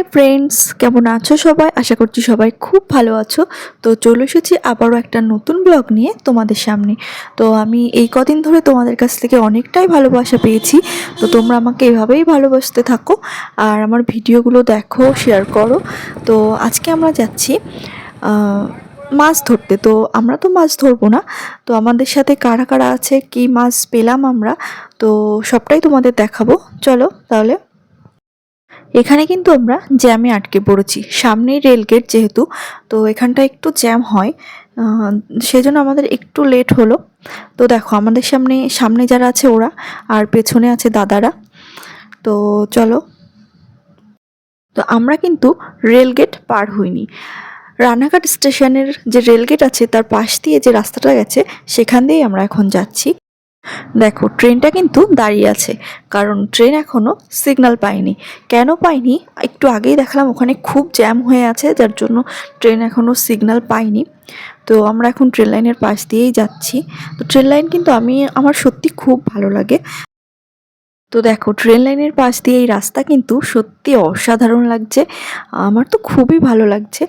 Hi friends, কেমন আছো সবাই? আশা করছি সবাই খুব ভালো আছো। তো চলে এসেছি আবারও একটা নতুন ব্লগ নিয়ে তোমাদের সামনে। তো আমি এই কদিন ধরে তোমাদের কাছ থেকে অনেকটাই ভালোবাসা পেয়েছি। তো তোমরা আমাকে এভাবেই ভালোবাসতে থাকো আর আমার ভিডিওগুলো দেখো শেয়ার করো। তো আজকে আমরা যাচ্ছি মাছ ধরতে। তো আমরা তো মাছ ধরবো না। তো আমাদের সাথে কারা কারা আছে, কি মাছ পেলাম আমরা, তো সবটাই তোমাদের দেখাবো। চলো তাহলে। এখানে কিন্তু আমরা জ্যামে আটকে পড়েছি। সামনেই রেল গেট যেহেতু, তো এখানটা একটু জ্যাম হয় সেজন্য আমাদের একটু লেট হলো। তো দেখো, আমাদের সামনে সামনে যারা আছে ওরা, আর পেছনে আছে দাদারা। তো চলো। তো আমরা কিন্তু রেল গেট পার হইনি। রানাঘাট স্টেশনের যে রেল গেট আছে, তার পাশ দিয়ে যে রাস্তাটা গেছে, সেখান দিয়েই আমরা এখন যাচ্ছি। দেখো, ট্রেনটা কিন্তু দাঁড়িয়ে আছে, কারণ ট্রেন এখনও সিগনাল পায়নি। কেন পাইনি একটু আগেই দেখালাম ওখানে খুব জ্যাম হয়ে আছে, যার জন্য ট্রেন এখনও সিগনাল পাইনি তো আমরা এখন ট্রেন লাইনের পাশ দিয়েই যাচ্ছি। তো ট্রেন লাইন কিন্তু আমি, আমার সত্যি খুব ভালো লাগে। তো দেখো ট্রেন লাইনের পাশ দিয়ে এই রাস্তা কিন্তু সত্যি অসাধারণ লাগছে। আমার তো খুবই ভালো লাগছে।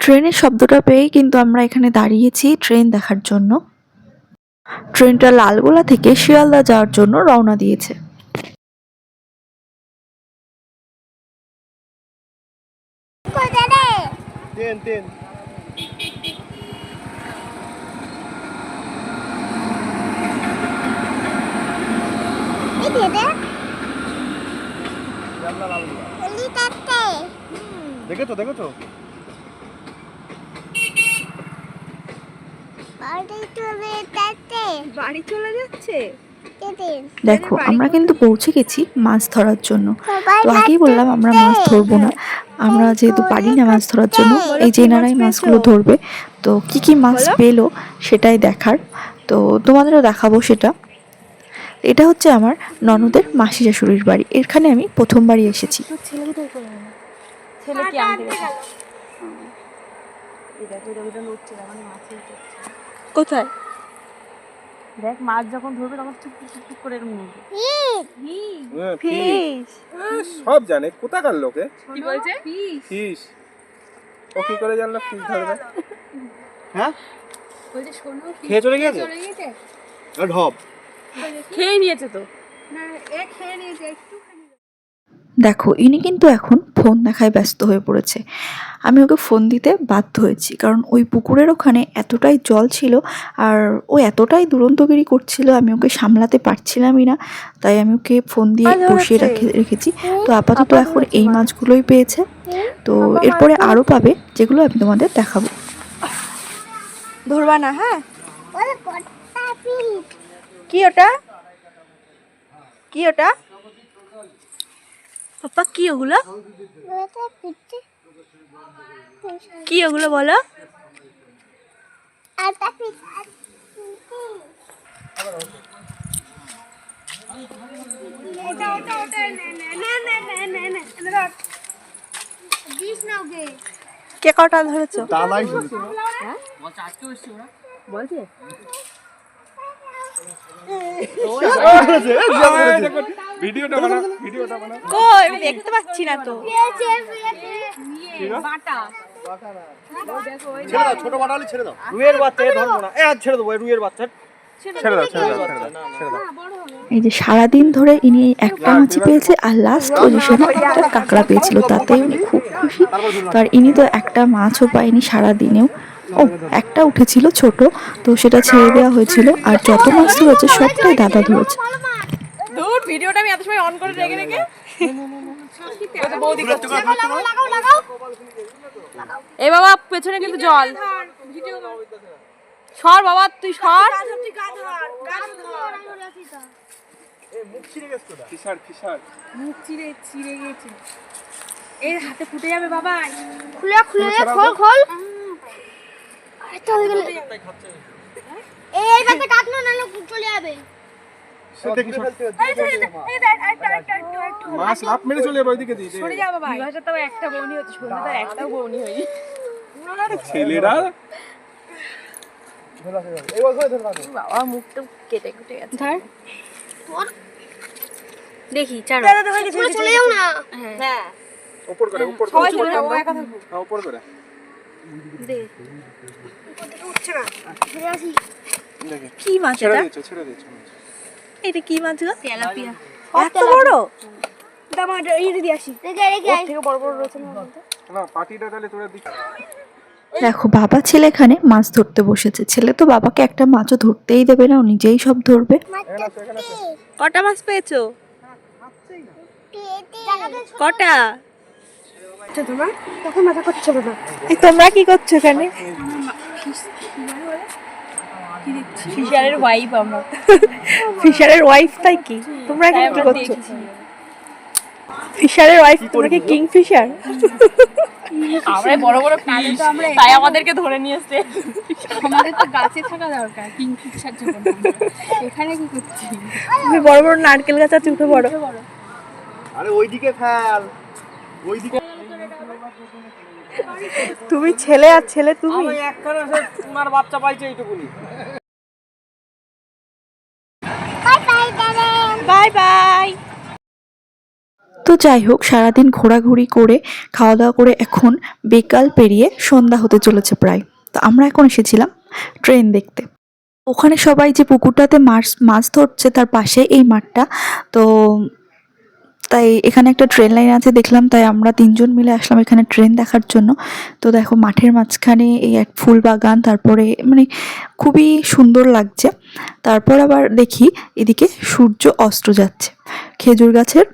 ট্রেনের শব্দটা পেয়েই কিন্তু আমরা এখানে দাঁড়িয়েছি ট্রেন দেখার জন্য। ট্রেনটা লালগোলা থেকে শিয়ালদা যাওয়ার জন্য রওনা দিয়েছে। দেখেছ দেখেছ? বাড়ি চলে যাচ্ছে। দেখো আমরা কিন্তু পৌঁছে গেছি মাছ ধরার জন্য। তো আগেই বললাম আমরা মাছ ধরবো না। আমরা যেহেতু পারি না মাছ ধরার জন্য এই যে এনারাই মাছগুলো ধরবে। তো কি কি মাছ পেল সেটাই দেখার। তো তোমাদেরও দেখাবো সেটা। এটা হচ্ছে আমার ননদের মাসি শাশুড়ির বাড়ি। এখানে আমি প্রথমবারই এসেছি। ছেলে কি কোথায়? দেখ মাছ যখন ধরবে তখন চুপ চুপ চুপ করে এরকম হ্যাঁ, ফিশ। ফিশ। সব জানে। কোথাকার লোকে কি বলছে? ফিশ। ও কি করে জানলো? ফিশ ধরবে। হ্যাঁ? বলছে শোনো খেয়ে চলে গেছে আর ঢপ। খেয়ে নিয়েছে তো। দেখো ইনি কিন্তু এখন ফোন দেখায় ব্যস্ত হয়ে পড়েছে। আমি ওকে ফোন দিতে বাধ্য হয়েছি কারণ ওই পুকুরের ওখানে এতটাই জল ছিল আর ও এতটাই দুরন্তগিরি করছিল আমি ওকে সামলাতে পারছিলামই না। তাই আমি ওকে ফোন দিয়ে বসিয়ে। রেখে রেখেছি। তো আপাতত এখন এই মাছগুলোই পেয়েছে। তো এরপরে আরও পাবে যেগুলো আমি তোমাদের দেখাবো। ধরবা না হ্যাঁ? কি ওটা? কি ওটা? পাপা কি ওগুলো? কি ওগুলো বলো? কে কটা ধরেছো? বলছে? ভিডিওটা বানা ভিডিওটা বানা কই আমি দেখতে পাচ্ছি না তো। ছেড়ে দাও ছোট বাটা হলে ছেড়ে দাও। রুইয়ের বাচ্চা ধরবো না এ ছেড়ে দেবো এ বাচ্চা। ছেড়ে দাও ছেড়ে দাও ছেড়ে দাও ছেড়ে দাও। এই যে সারাদিন ধরে ইনি একটা মাছই পেয়েছে আর লাস্ট পজিশনে একটা কাঁকড়া পেয়েছিল তাতে উনি খুব খুশি। তো আর ইনি তো একটা মাছও পায়নি সারাদিনেও। ও একটা উঠেছিল ছোট তো সেটা ছেড়ে দেওয়া হয়েছিল। আর যত মাছ ধরেছে সবটাই দাদা ধরেছে। ভিডিওটা আমি এত সময় অন করে রেখে রেখে? এ বাবা পেছনে কিন্তু জল। সর বাবা তুই সর। ফিসার ফিসার। মুখ চিড়ে চিড়ে গেছে এর হাতে ফুটে যাবে বাবা। খুলে খুলে খোল খোল। এটা হয়ে? এই এইভাবে কাটলো নাহলে চলে যাবে। মাছ লাভ মেরে চলে যাবে ওইদিকে দিয়ে। সরে যা বাবা। বিভাসে তাও একটা বৌনি হচ্ছে সন্ধ্যা তার একটাও বৌনি হয়নি। ছেলেরা? বাবা মুখটা কেটে কেটে গেছে। ধর। দেখি ছাড়ো। চলে যাও না? হ্যাঁ। উপর করে উপর করে উপর করে। হ্যাঁ উপর করে ঘুরে আসি কি মাছ ছেড়ে দিয়েছে ছেড়ে দিয়েছে। এটা কি মাছ গো তেলাপিয়া এত বড় রেখে রেখে আয়। না পাটিটা তাহলে তোরা দিক দেখো বাবা ছেলে এখানে মাছ ধরতে বসেছে ছেলে তো বাবাকে একটা মাছও ধরতেই দেবে না ও নিজেই সব ধরবে কটা মাছ পেয়েছ কটা তোমরা কি করছ এখানে ফিশারের ওয়াইফ আমরা। ফিশারের ওয়াইফ তাই কি? তোমরা এখানে কি করছ? ফিশারের ওয়াইফ তোমরা কি কিং ফিশার আমরা বড় বড় পিস তাই আমাদেরকে ধরে নিয়ে এসছে। আমাদের তো গাছে থাকা দরকার কিং ফিশার জন্য। এখানে কি করছি? তুমি বড় বড় নারকেল গাছ আছে উঠে বড় আরে ওইদিকে ফেল। ওইদিকে তুমি ছেলে আর ছেলে তুমি? তোমার বাচ্চা পাইছে এইটুকুনি। Bye bye. দাদা বাই বাই তো যাই হোক সারাদিন ঘোরাঘুরি করে খাওয়া দাওয়া করে এখন বিকাল পেরিয়ে সন্ধ্যা হতে চলেছে প্রায়। তো আমরা এখন এসেছিলাম ট্রেন দেখতে। ওখানে সবাই যে পুকুরটাতে মাছ মাছ ধরছে তার পাশে এই মাঠটা। তো তাই এখানে একটা ট্রেন লাইন আছে, দেখলাম। তাই আমরা তিনজন মিলে আসলাম এখানে ট্রেন দেখার জন্য। তো দেখো, মাঠের মাঝখানে এই এক ফুল বাগান, তারপরে মানে খুবই সুন্দর লাগছে। তারপর আবার দেখি, এদিকে সূর্য অস্ত যাচ্ছে। খেজুর গাছের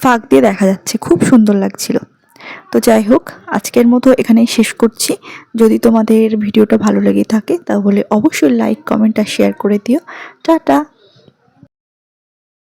ফাঁক দিয়ে দেখা যাচ্ছে, খুব সুন্দর লাগছিল। তো যাই হোক, আজকের মতো এখানেই শেষ করছি। যদি তোমাদের ভিডিওটা ভালো লেগে থাকে, তাহলে অবশ্যই লাইক কমেন্ট আর শেয়ার করে দিও। টাটা!